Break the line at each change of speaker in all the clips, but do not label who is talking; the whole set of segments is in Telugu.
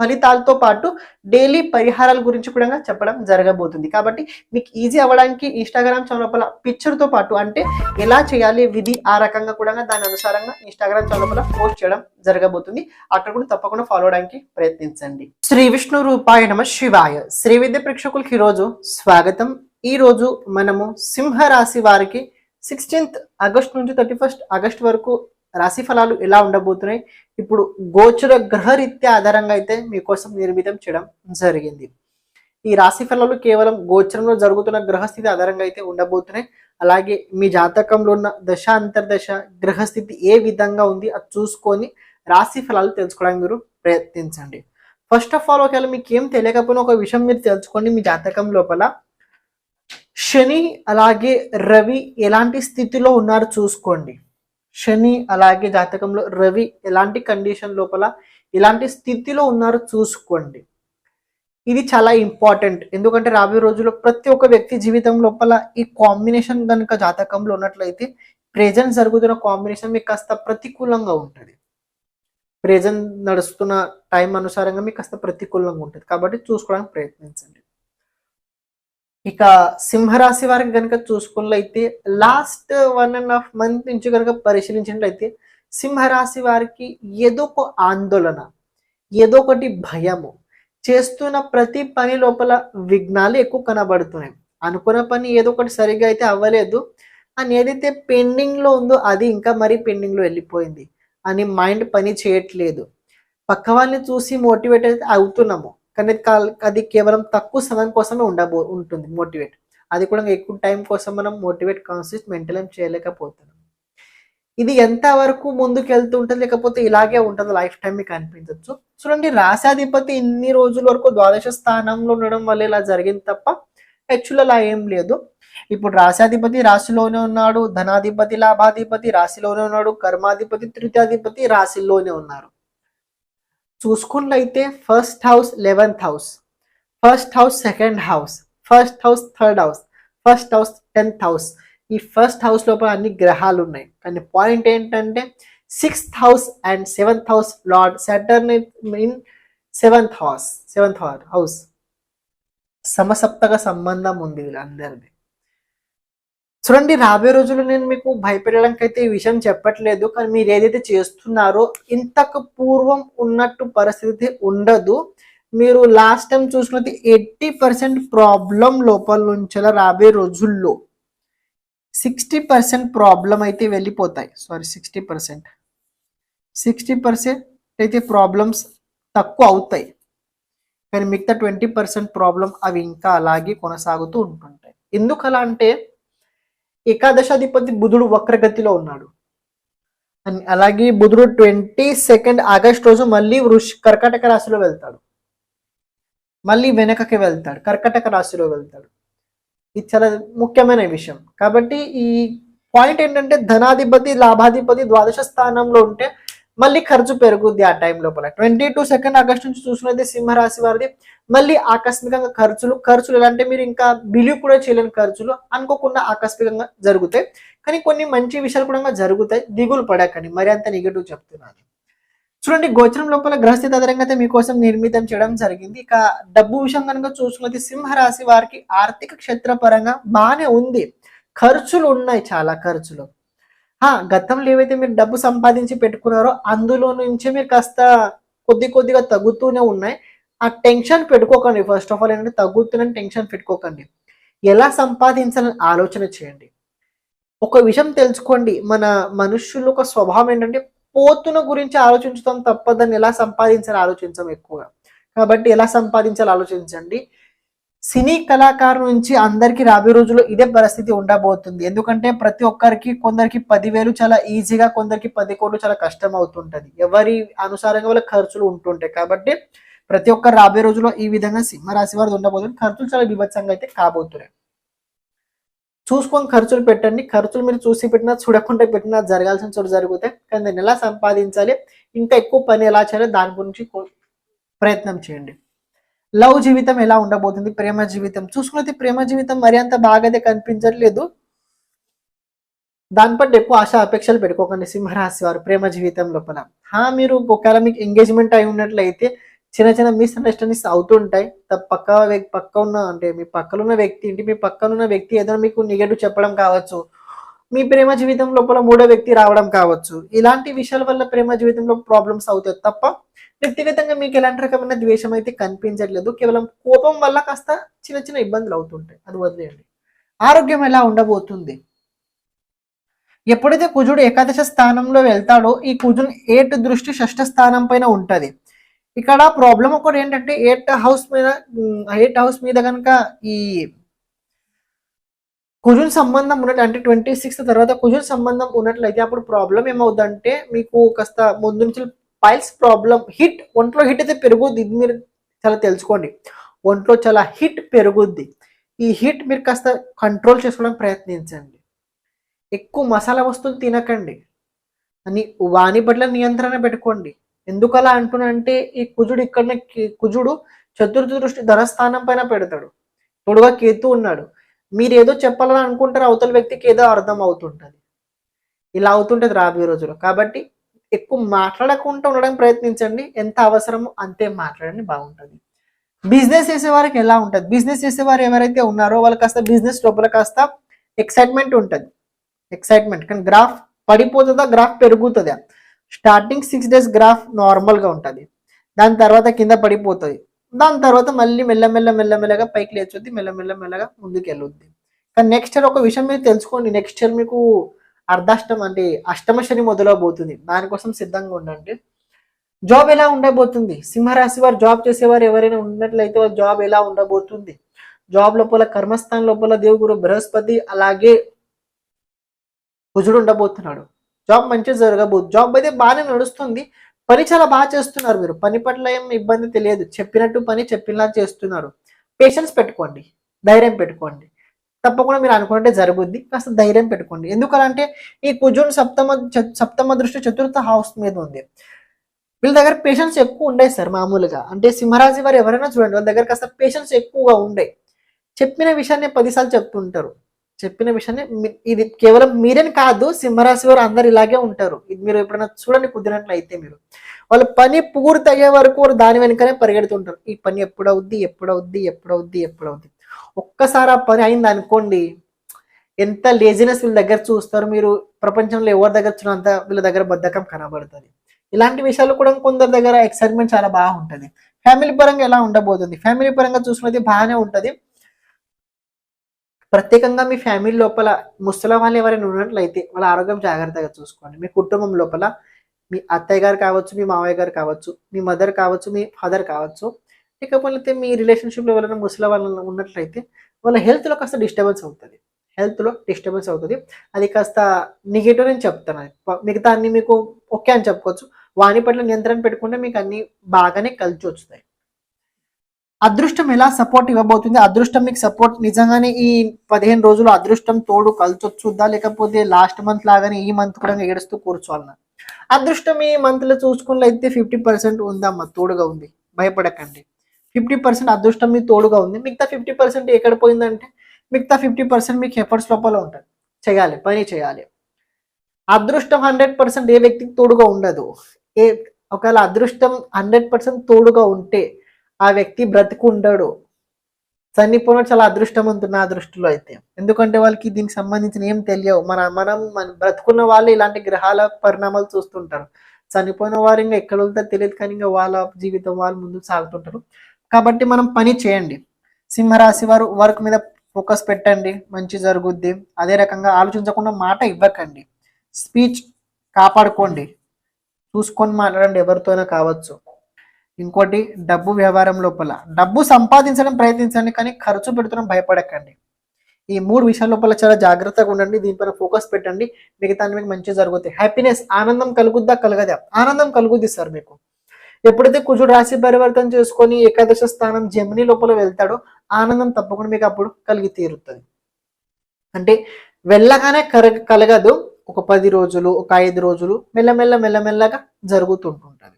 ఫలితాలతో పాటు డైలీ పరిహారాల గురించి కూడా చెప్పడం జరగబోతుంది. కాబట్టి మీకు ఈజీ అవ్వడానికి ఇన్స్టాగ్రామ్ ఛానల్ పిక్చర్తో పాటు అంటే ఎలా చేయాలి విధి ఆ రకంగా కూడా దాని అనుసారంగా ఇన్స్టాగ్రామ్ ఛానల్ పోస్ట్ చేయడం జరగబోతుంది. అక్కడ కూడా తప్పకుండా ఫాలో అవడానికి ప్రయత్నించండి. శ్రీ విష్ణు రూపాయ నమ శివాయ. శ్రీ విద్య ప్రేక్షకులకి ఈరోజు స్వాగతం. ఈ రోజు మనము సింహ రాశి వారికి సిక్స్టీన్త్ ఆగస్ట్ నుంచి థర్టీ ఫస్ట్ ఆగస్ట్ వరకు రాశి ఫలాలు ఎలా ఉండబోతున్నాయి? ఇప్పుడు గోచర గ్రహరీత్యా ఆధారంగా అయితే మీకోసం నిర్మితం చేయడం జరిగింది. ఈ రాశి ఫలాలు కేవలం గోచరంలో జరుగుతున్న గ్రహస్థితి ఆధారంగా అయితే ఉండబోతున్నాయి. అలాగే మీ జాతకంలో ఉన్న దశ అంతర్దశ గ్రహస్థితి ఏ విధంగా ఉంది అది చూసుకొని రాశి ఫలాలు తెలుసుకోవడానికి మీరు ప్రయత్నించండి. ఫస్ట్ ఆఫ్ ఆల్ ఒకవేళ మీకు ఏం తెలియకపోయినా ఒక విషయం మీరు తెలుసుకోండి. మీ జాతకం లోపల శని అలాగే రవి ఎలాంటి స్థితిలో ఉన్నారు చూసుకోండి. శని అలాగే జాతకంలో రవి ఎలాంటి కండిషన్ లోపల ఎలాంటి స్థితిలో ఉన్నారో చూసుకోండి. ఇది చాలా ఇంపార్టెంట్ ఎందుకంటే రాబోయే రోజుల్లో ప్రతి ఒక్క వ్యక్తి జీవితం లోపల ఈ కాంబినేషన్ కనుక జాతకంలో ఉన్నట్లయితే ప్రెజెంట్ జరుగుతున్న కాంబినేషన్ మీకు కాస్త ప్రతికూలంగా ఉంటుంది. ప్రెజెంట్ నడుస్తున్న టైం అనుసారంగా మీకు కాస్త ప్రతికూలంగా ఉంటుంది. కాబట్టి చూసుకోవడానికి ప్రయత్నించండి. ఇక సింహరాశి వారికి కనుక చూసుకున్నట్లయితే last one and half month నుంచి కనుక పరిశీలించినట్లయితే సింహరాశి వారికి ఏదో ఒక ఆందోళన ఏదో ఒకటి భయము చేస్తున్న ప్రతి పని లోపల విఘ్నాలు ఎక్కువ కనబడుతున్నాయి. అనుకున్న పని ఏదో ఒకటి సరిగ్గా అయితే అవ్వలేదు. అని ఏదైతే పెండింగ్లో ఉందో అది ఇంకా మరీ పెండింగ్లో వెళ్ళిపోయింది. అని మైండ్ పని చేయట్లేదు. పక్క వాళ్ళని చూసి మోటివేట్ అయితే అవుతున్నాము. కానీ అది కేవలం తక్కువ సమయం కోసమే ఉండబో ఉంటుంది మోటివేట్. అది కూడా ఎక్కువ టైం కోసం మనం మోటివేట్ కాన్సిస్ట్ మెయింటైన్ చేయలేకపోతున్నాం. ఇది ఎంత వరకు ముందుకు వెళ్తుంటుంది లేకపోతే ఇలాగే ఉంటుంది లైఫ్ టైం మీకు అనిపించవచ్చు చూడండి రాశాధిపతి ఇన్ని రోజుల వరకు ద్వాదశ స్థానంలో ఉండడం వల్ల ఇలా జరిగింది తప్ప యాక్చువల్ అలా ఏం లేదు. ఇప్పుడు రాశాధిపతి రాశిలోనే ఉన్నాడు ధనాధిపతి లాభాధిపతి రాశిలోనే ఉన్నాడు కర్మాధిపతి తృతీయాధిపతి రాశిలోనే ఉన్నారు. చూసుకున్నట్లయితే first house eleventh house first house second house first house third house first house tenth house ఈ ఫస్ట్ హౌస్ లోపల అన్ని గ్రహాలు ఉన్నాయి కానీ పాయింట్ ఏంటంటే sixth house and seventh house lord Saturn in seventh house seventh house సమసప్తక సంబంధం ఉంది వీళ్ళందరిది. చూడండి రాబోయే రోజుల్లో నేను మీకు భయపెట్టడానికి అయితే ఈ విషయం చెప్పట్లేదు కానీ మీరు ఏదైతే చేస్తున్నారో ఇంతకు పూర్వం ఉన్నట్టు పరిస్థితి ఉండదు. మీరు లాస్ట్ టైం చూసినది ఎయిటీ పర్సెంట్ ప్రాబ్లం లోపల నుంచెలా రాబోయే రోజుల్లో సిక్స్టీ పర్సెంట్ ప్రాబ్లం అయితే వెళ్ళిపోతాయి. Sorry sixty percent sixty percent అయితే ప్రాబ్లమ్స్ తక్కువ అవుతాయి. కానీ మిగతా ట్వంటీ పర్సెంట్ ప్రాబ్లం అవి ఇంకా అలాగే కొనసాగుతూ ఉంటుంటాయి. ఎందుకు అలా అంటే ఏకాదశాధిపతి బుధుడు వక్రగతిలో ఉన్నాడు. అండ్ అలాగే బుధుడు ట్వంటీ సెకండ్ ఆగస్ట్ రోజు మళ్ళీ వృష్ కర్కటక రాశిలో వెళ్తాడు. మళ్ళీ వెనకకి వెళ్తాడు కర్కటక రాశిలో వెళ్తాడు. ఇది చాలా ముఖ్యమైన విషయం. కాబట్టి ఈ పాయింట్ ఏంటంటే ధనాధిపతి లాభాధిపతి ద్వాదశ స్థానంలో ఉంటే మళ్ళీ ఖర్చు పెరుగుద్ది ఆ టైం లోపల. ట్వంటీ టూ సెకండ్ ఆగస్ట్ నుంచి చూసినది సింహరాశి వారిది మళ్ళీ ఆకస్మికంగా ఖర్చులు ఖర్చులు ఎలా అంటే మీరు ఇంకా బిలీవ్ కూడా చేయలేని ఖర్చులు అనుకోకుండా ఆకస్మికంగా జరుగుతాయి. కానీ కొన్ని మంచి విషయాలు కూడా జరుగుతాయి. దిగులు పడకండి. మరి అంత నెగిటివ్ చెప్తున్నాను. చూడండి గోచరం లోపల గ్రహస్థితి ఆధారంగా అయితే మీకోసం నిర్మితం చేయడం జరిగింది. ఇక డబ్బు విషయం కనుక చూసుకున్నది సింహరాశి వారికి ఆర్థిక క్షేత్ర పరంగా బాగానే ఉంది. ఖర్చులు ఉన్నాయి చాలా ఖర్చులు. గతంలో ఏవైతే మీరు డబ్బు సంపాదించి పెట్టుకున్నారో అందులో నుంచి మీరు కాస్త కొద్ది కొద్దిగా తగ్గుతూనే ఉన్నాయి. ఆ టెన్షన్ పెట్టుకోకండి. ఫస్ట్ ఆఫ్ ఆల్ ఏంటంటే తగ్గుతున్న టెన్షన్ పెట్టుకోకండి. ఎలా సంపాదించాలని ఆలోచన చేయండి. ఒక విషయం తెలుసుకోండి. మన మనుషులు ఒక స్వభావం ఏంటంటే పోతున గురించి ఆలోచించడం తప్ప దాన్ని ఎలా సంపాదించాలి ఆలోచించం ఎక్కువగా. కాబట్టి ఎలా సంపాదించాలి ఆలోచించండి. సినీ కళాకారు నుంచి అందరికి రాబోయే రోజుల్లో ఇదే పరిస్థితి ఉండబోతుంది. ఎందుకంటే ప్రతి ఒక్కరికి కొందరికి పదివేలు చాలా ఈజీగా కొందరికి పది కోట్లు చాలా కష్టం అవుతుంటది ఎవరి అనుసారంగా వాళ్ళ ఖర్చులు ఉంటుంటాయి. కాబట్టి ప్రతి ఒక్కరు రాబోయే రోజుల్లో ఈ విధంగా సింహరాశి వారు ఉండబోతుంది ఖర్చులు చాలా విభత్సంగా అయితే కాబోతున్నాయి చూసుకొని ఖర్చులు పెట్టండి. ఖర్చులు మీరు చూసి పెట్టినా చూడకుండా పెట్టినా జరగాల్సిన చోటు జరుగుతాయి. కానీ దాన్ని ఎలా సంపాదించాలి? ఇంకా ఎక్కువ పని ఎలా చేయాలి? దాని గురించి ప్రయత్నం చేయండి. లవ్ జీవితం ఎలా ఉండబోతుంది? ప్రేమ జీవితం. చూసుకున్నది ప్రేమ జీవితం మరి అంత బాగానే కనిపించట్లేదు. దానిపట్ల ఎక్కువ ఆశ అపేక్షలు పెట్టుకోకండి సింహరాశి వారు ప్రేమ జీవితం లోపల. హా మీరు ఒకవేళ మీకు ఎంగేజ్మెంట్ అయి ఉన్నట్లయితే చిన్న చిన్న మిస్అండర్స్టాండింగ్స్ అవుతుంటాయి. పక్క పక్క ఉన్న అంటే మీ పక్కన ఉన్న వ్యక్తి ఇంటి మీ పక్కన ఉన్న వ్యక్తి ఏదైనా మీకు నెగటివ్ చెప్పడం కావచ్చు. మీ ప్రేమ జీవితం లోపల మూడో వ్యక్తి రావడం కావచ్చు. ఇలాంటి విషయాల వల్ల ప్రేమ జీవితంలో ప్రాబ్లమ్స్ అవుతాయి తప్ప వ్యక్తిగతంగా మీకు ఎలాంటి రకమైన ద్వేషం అయితే కనిపించట్లేదు. కేవలం కోపం వల్ల కాస్త చిన్న చిన్న ఇబ్బందులు అవుతుంటాయి. అది వదిలేయండి. ఆరోగ్యం ఎలా ఉండబోతుంది? ఎప్పుడైతే కుజుడు ఏకాదశ స్థానంలో వెళ్తాడో ఈ కుజుని ఏట్ దృష్టి షష్ఠ స్థానం పైన ఉంటుంది. ఇక్కడ ప్రాబ్లం ఒకటి ఏంటంటే ఎయిట్ హౌస్ మీద ఎయిట్ హౌస్ మీద కనుక ఈ కుజున్ సంబంధం ఉన్నట్టు అంటే ట్వంటీ సిక్స్త్ తర్వాత కుజున్ సంబంధం ఉన్నట్లయితే అప్పుడు ప్రాబ్లం ఏమవుతుందంటే మీకు కాస్త ముందు నుంచి పైల్స్ ప్రాబ్లం హిట్ ఒంట్లో హిట్ అయితే పెరుగుద్ది. ఇది మీరు చాలా తెలుసుకోండి. ఒంట్లో చాలా హిట్ పెరుగుద్ది. ఈ హిట్ మీరు కాస్త కంట్రోల్ చేసుకోవడానికి ప్రయత్నించండి. ఎక్కువ మసాలా వస్తువులు తినకండి. అని వాణి పట్ల నియంత్రణ పెట్టుకోండి. ఎందుకు అలా అంటున్నానంటే ఈ కుజుడు ఇక్కడ కుజుడు చతుర్థ దృష్టి ధనస్థానం పైన పెడతాడు. తోడుగా కేతు ఉన్నాడు. మీరు ఏదో చెప్పాలని అనుకుంటారు అవతల వ్యక్తికి ఏదో అర్థం అవుతుంటుంది. ఇలా అవుతుంటది రాబోయే రోజుల్లో. కాబట్టి ఎక్కువ మాట్లాడకుండా ఉండడానికి ప్రయత్నించండి. ఎంత అవసరమో అంతే మాట్లాడండి బాగుంటుంది. బిజినెస్ చేసేవారికి ఎలా ఉంటుంది? బిజినెస్ చేసేవారు ఎవరైతే ఉన్నారో వాళ్ళు కాస్త బిజినెస్ లోపల కాస్త ఎక్సైట్మెంట్ ఉంటుంది. ఎక్సైట్మెంట్. కానీ గ్రాఫ్ పడిపోతుందా? గ్రాఫ్ పెరుగుతుందా? స్టార్టింగ్ సిక్స్ డేస్ గ్రాఫ్ నార్మల్గా ఉంటుంది. దాని తర్వాత కింద పడిపోతుంది. దాని తర్వాత మళ్ళీ మెల్లమెల్ల మెల్లమెల్లగా పైకి లేచొద్ది మెల్లమెల్ల మెల్లగా ముందుకు వెళ్ళొద్ది కానీ నెక్స్ట్ ఇయర్ ఒక విషయం మీరు తెలుసుకోండి. నెక్స్ట్ ఇయర్ మీకు అర్ధాష్టం అంటే అష్టమ శని మొదలవబోతుంది. దానికోసం సిద్ధంగా ఉండండి. జాబ్ ఎలా ఉండబోతుంది? సింహరాశి వారు జాబ్ చేసేవారు ఎవరైనా ఉన్నట్లయితే జాబ్ ఎలా ఉండబోతుంది? జాబ్ లోపల కర్మస్థానం లోపల దేవుగురు బృహస్పతి అలాగే కుజుడు ఉండబోతున్నాడు. జాబ్ మంచిగా జరగబోతుంది జాబ్ అయితే బాగానే నడుస్తుంది. పని చాలా బాగా చేస్తున్నారు మీరు. పని పట్ల ఏం ఇబ్బంది తెలియదు. చెప్పినట్టు పని చెప్పినలా చేస్తున్నారు. పేషెన్స్ పెట్టుకోండి. ధైర్యం పెట్టుకోండి. తప్పకుండా మీరు అనుకుంటే జరుగుద్ది. కాస్త ధైర్యం పెట్టుకోండి. ఎందుకంటే ఈ కుజున్ సప్తమ చ- సప్తమ దృష్టి చతుర్థ హౌస్ మీద ఉంది. వీళ్ళ దగ్గర పేషెన్స్ ఎక్కువ ఉండే సార్ మామూలుగా. అంటే సింహరాజు వారు ఎవరైనా చూడండి వాళ్ళ దగ్గర కాస్త పేషెన్స్ ఎక్కువగా ఉండే. చెప్పిన విషయాన్ని పదిసార్లు చెప్తుంటారు. చెప్పిన విషయాన్ని ఇది కేవలం మీరేని కాదు సింహరాశి వారు అందరు ఇలాగే ఉంటారు. ఇది మీరు ఎప్పుడైనా చూడండి కుదిరినట్లయితే మీరు. వాళ్ళ పని పూర్తి అయ్యే వరకు వారు దాని వెనుకనే పరిగెడుతుంటారు. ఈ పని ఎప్పుడవుద్ది ఎప్పుడవుద్ది ఎప్పుడవుద్ది ఎప్పుడవుద్ది. ఒక్కసారి ఆ పని అయింది అనుకోండి ఎంత లేజినెస్ వీళ్ళ దగ్గర చూస్తారు మీరు. ప్రపంచంలో ఎవరి దగ్గర చూడంత వీళ్ళ దగ్గర బద్ధకం కనబడుతుంది. ఇలాంటి విషయాలు కూడా కొందరి దగ్గర ఎక్సైట్మెంట్ చాలా బాగా ఉంటుంది ఫ్యామిలీ పరంగా ఎలా ఉండబోతుంది? ఫ్యామిలీ పరంగా చూసుకున్నది బాగానే ఉంటుంది. ప్రత్యేకంగా మీ ఫ్యామిలీ లోపల ముసలి వాళ్ళు ఎవరైనా ఉన్నట్లయితే వాళ్ళ ఆరోగ్యం జాగ్రత్తగా చూసుకోండి. మీ కుటుంబం లోపల మీ అత్తయ్య గారు కావచ్చు మీ మావయ్య గారు కావచ్చు మీ మదర్ కావచ్చు మీ ఫాదర్ కావచ్చు లేకపోతే మీ రిలేషన్షిప్లో ఎవరైనా ముసలి వాళ్ళు ఉన్నట్లయితే వాళ్ళ హెల్త్లో కాస్త డిస్టర్బెన్స్ అవుతుంది. హెల్త్లో డిస్టర్బెన్స్ అవుతుంది. అది కాస్త నెగిటివ్ అని చెప్తాను. మిగతా అన్ని మీకు ఓకే అని చెప్పుకోవచ్చు. వాని పట్ల నియంత్రణ పెట్టుకుంటే మీకు అన్ని బాగానే కలిసి వస్తాయి. అదృష్టం ఎలా సపోర్ట్ ఇవ్వబోతుంది? అదృష్టం మీకు సపోర్ట్ నిజంగానే ఈ పదిహేను రోజులు అదృష్టం తోడు కలిసొచ్చుద్దా లేకపోతే లాస్ట్ మంత్ లాగానే ఈ మంత్ కూడా ఏడుస్తూ కూర్చోవాలన్నా అదృష్టం ఈ మంత్లో చూసుకున్నట్లయితే ఫిఫ్టీ పర్సెంట్ ఉందమ్మా తోడుగా ఉంది. భయపడకండి. ఫిఫ్టీ పర్సెంట్ అదృష్టం మీ తోడుగా ఉంది. మిగతా ఫిఫ్టీ పర్సెంట్ ఎక్కడ పోయిందంటే మిగతా ఫిఫ్టీ పర్సెంట్ మీకు ఎఫర్ట్స్ లోపల ఉంటుంది చేయాలి పని చేయాలి. అదృష్టం హండ్రెడ్ పర్సెంట్ ఏ వ్యక్తికి తోడుగా ఉండదు. ఏ ఒకవేళ అదృష్టం హండ్రెడ్ పర్సెంట్ తోడుగా ఉంటే ఆ వ్యక్తి బ్రతికు ఉండడు చనిపోవడం చాలా అదృష్టవంతు నా దృష్టిలో అయితే. ఎందుకంటే వాళ్ళకి దీనికి సంబంధించిన ఏం తెలియవు. మన మనం మన బ్రతుకున్న వాళ్ళు ఇలాంటి గ్రహాల పరిణామాలు చూస్తుంటారు. చనిపోయిన వారు ఇంకా ఎక్కడ వెళ్తారో తెలియదు కానీ ఇంకా వాళ్ళ జీవితం వాళ్ళు ముందుకు సాగుతుంటారు. కాబట్టి మనం పని చేయండి. సింహరాశి వారు వర్క్ మీద ఫోకస్ పెట్టండి. మంచి జరుగుద్ది. అదే రకంగా ఆలోచించకుండా మాట ఇవ్వకండి. స్పీచ్ కాపాడుకోండి. చూసుకొని మాట్లాడండి. ఎవరితోనైనా కావచ్చు. ఇంకోటి డబ్బు వ్యవహారం లోపల. డబ్బు సంపాదించడం ప్రయత్నించండి కానీ ఖర్చు పెడుతున్నాం భయపడకండి. ఈ మూడు విషయాల లోపల చాలా జాగ్రత్తగా ఉండండి దీనిపైన ఫోకస్ పెట్టండి. మిగతా మీకు మంచిగా జరుగుతాయి. హ్యాపీనెస్ ఆనందం కలుగుద్దా కలగదా? ఆనందం కలుగుద్ది సార్ మీకు. ఎప్పుడైతే కుజుడు రాశి పరివర్తన చేసుకొని ఏకాదశ స్థానం జమిని లోపల వెళ్తాడో ఆనందం తప్పకుండా మీకు అప్పుడు కలిగి తీరుతుంది. అంటే వెళ్ళగానే కలగదు. ఒక పది రోజులు ఒక ఐదు రోజులు మెల్లమెల్ల మెల్లమెల్లగా జరుగుతుంటుంటుంది.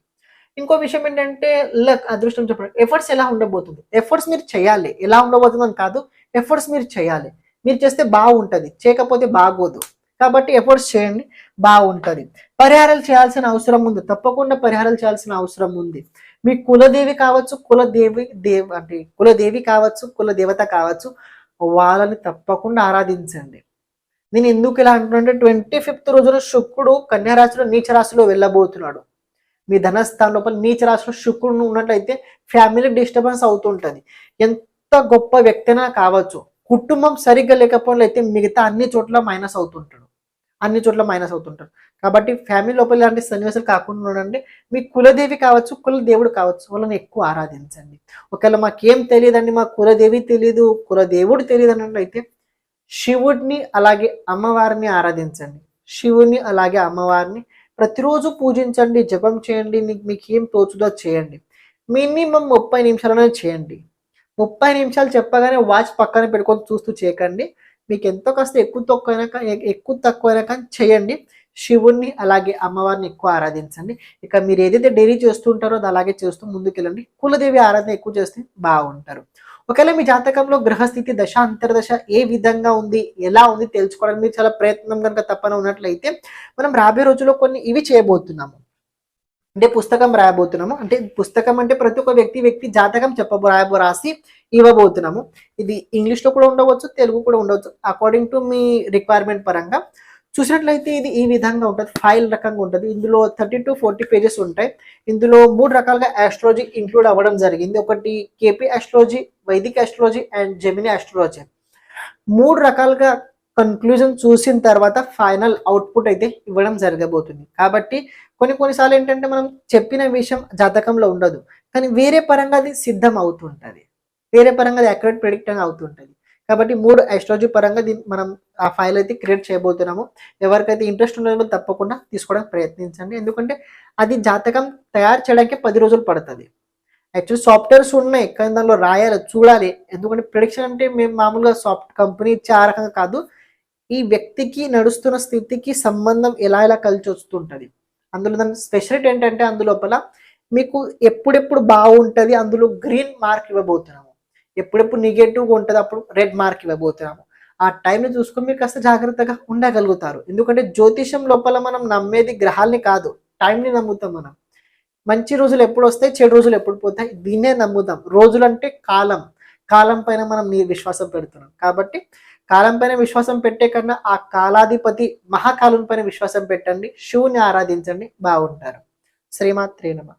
ఇంకో విషయం ఏంటంటే లక్ అదృష్టం చెప్పడం. ఎఫర్ట్స్ ఎలా ఉండబోతుంది? ఎఫర్ట్స్ మీరు చేయాలి. ఎలా ఉండబోతుంది అని కాదు ఎఫర్ట్స్ మీరు చేయాలి. మీరు చేస్తే బాగుంటుంది. చేయకపోతే బాగోదు. కాబట్టి ఎఫర్ట్స్ చేయండి బాగుంటుంది. పరిహారాలు చేయాల్సిన అవసరం ఉంది. తప్పకుండా పరిహారాలు చేయాల్సిన అవసరం ఉంది. మీ కులదేవి కావచ్చు కులదేవి దేవ్ అంటే కులదేవి కావచ్చు కుల దేవత కావచ్చు వాళ్ళని తప్పకుండా ఆరాధించండి. నేను ఎందుకు ఇలా అంటున్నానంటే ట్వంటీ ఫిఫ్త్ రోజున శుక్రుడు కన్యారాశిలో నీచరాశిలో నీచ రాశిలో వెళ్ళబోతున్నాడు. మీ ధనస్థానం లోపల నీచ రాశిలో శుక్రుడు ఉన్నట్లయితే ఫ్యామిలీ డిస్టర్బెన్స్ అవుతుంటుంది. ఎంత గొప్ప వ్యక్తి కావచ్చు. కుటుంబం సరిగ్గా లేకపోయినట్లయితే మిగతా అన్ని చోట్ల మైనస్ అవుతుంటాడు. అన్ని చోట్ల మైనస్ అవుతుంటాడు. కాబట్టి ఫ్యామిలీ లోపల ఇలాంటి సన్నివేశాలు కాకుండా ఉండండి. మీ కులదేవి కావచ్చు కులదేవుడు కావచ్చు వాళ్ళని ఎక్కువ ఆరాధించండి. ఒకవేళ మాకేం తెలియదండి మా కులదేవి తెలియదు కులదేవుడు తెలియదు అన్నట్లయితే శివుడిని అలాగే అమ్మవారిని ఆరాధించండి. శివుని అలాగే అమ్మవారిని ప్రతిరోజు పూజించండి జపం చేయండి మీకు ఏం తోచుదో చేయండి. మినిమం ముప్పై నిమిషాలనే చేయండి. ముప్పై నిమిషాలు చెప్పగానే వాచ్ పక్కన పెట్టుకొని చూస్తూ చేయకండి. మీకు ఎంతో కాస్త ఎక్కువ తక్కువైనా కానీ ఎక్కువ తక్కువైనా కానీ చేయండి. శివుణ్ణి అలాగే అమ్మవారిని ఎక్కువ ఆరాధించండి. ఇక మీరు ఏదైతే డైలీ చేస్తుంటారో అది అలాగే చేస్తూ ముందుకెళ్ళండి. కులదేవి ఆరాధన ఎక్కువ చేస్తే బాగుంటారు. ఒకవేళ మీ జాతకంలో గ్రహస్థితి దశ అంతర్దశ ఏ విధంగా ఉంది ఎలా ఉంది తెలుసుకోవడానికి మీరు చాలా ప్రయత్నం కనుక తప్పన ఉన్నట్లయితే మనం రాబోయే రోజుల్లో కొన్ని ఇవి చేయబోతున్నాము. అంటే పుస్తకం రాయబోతున్నాము. అంటే పుస్తకం అంటే ప్రతి ఒక్క వ్యక్తి వ్యక్తి జాతకం చెప్పబో రాయబో రాసి ఇవ్వబోతున్నాము. ఇది ఇంగ్లీష్లో కూడా ఉండవచ్చు తెలుగు కూడా ఉండవచ్చు. అకార్డింగ్ టు మీ రిక్వైర్మెంట్ పరంగా చూసినట్లయితే ఇది ఈ విధంగా ఉంటుంది. ఫైల్ రకంగా ఉంటుంది. ఇందులో థర్టీ టు ఫార్టీ పేజెస్ ఉంటాయి. ఇందులో మూడు రకాలుగా ఆస్ట్రాలజీ ఇంక్లూడ్ అవ్వడం జరిగింది. ఒకటి KP astrology Vedic astrology and Jaimini astrology మూడు రకాలుగా కన్క్లూజన్ చూసిన తర్వాత ఫైనల్ అవుట్పుట్ అయితే ఇవ్వడం జరగబోతుంది. కాబట్టి కొన్ని కొన్నిసార్లు ఏంటంటే మనం చెప్పిన విషయం జాతకంలో ఉండదు. కానీ వేరే పరంగా అది సిద్ధం అవుతుంటుంది. వేరే పరంగా అది అక్యురేట్ ప్రిడిక్ట్ అవుతుంటుంది. కాబట్టి మూడు ఆస్ట్రాలజీ పరంగా దీన్ని మనం ఆ ఫైల్ అయితే క్రియేట్ చేయబోతున్నాము. ఎవరికైతే ఇంట్రెస్ట్ ఉన్నదో తప్పకుండా తీసుకోవడానికి ప్రయత్నించండి. ఎందుకంటే అది జాతకం తయారు చేయడానికి పది రోజులు పడుతుంది. యాక్చువల్ సాఫ్ట్వేర్స్ ఉన్నాయి. కానీ దానిలో రాయాలి చూడాలి. ఎందుకంటే ప్రొడిక్షన్ అంటే మేము మామూలుగా సాఫ్ట్ కంపెనీ ఇచ్చే ఆ రకంగా కాదు. ఈ వ్యక్తికి నడుస్తున్న స్థితికి సంబంధం ఎలా ఎలా కలిసి వస్తుంటుంది. అందులో దాని స్పెషలిటీ ఏంటంటే అందులోపల మీకు ఎప్పుడెప్పుడు బాగుంటుంది అందులో గ్రీన్ మార్క్ ఇవ్వబోతున్నాము. ఎప్పుడెప్పుడు నెగటివ్గా ఉంటుంది అప్పుడు రెడ్ మార్క్ ఇవ్వబోతున్నాము. ఆ టైంని చూసుకొని మీరు కాస్త జాగ్రత్తగా ఉండగలుగుతారు. ఎందుకంటే జ్యోతిషం లోపల మనం నమ్మేది గ్రహాల్ని కాదు. టైంని నమ్ముతాం మనం. మంచి రోజులు ఎప్పుడు వస్తాయి చెడు రోజులు ఎప్పుడు పోతాయి దీన్నే నమ్ముతాం రోజులు అంటే కాలం. కాలం పైన మనం నీ విశ్వాసం పెడుతున్నాం. కాబట్టి కాలం పైన విశ్వాసం పెట్టే కన్నా ఆ కాలాధిపతి మహాకాలం పైన విశ్వాసం పెట్టండి శివుని ఆరాధించండి బాగుంటారు. శ్రీమాత్రే నమ.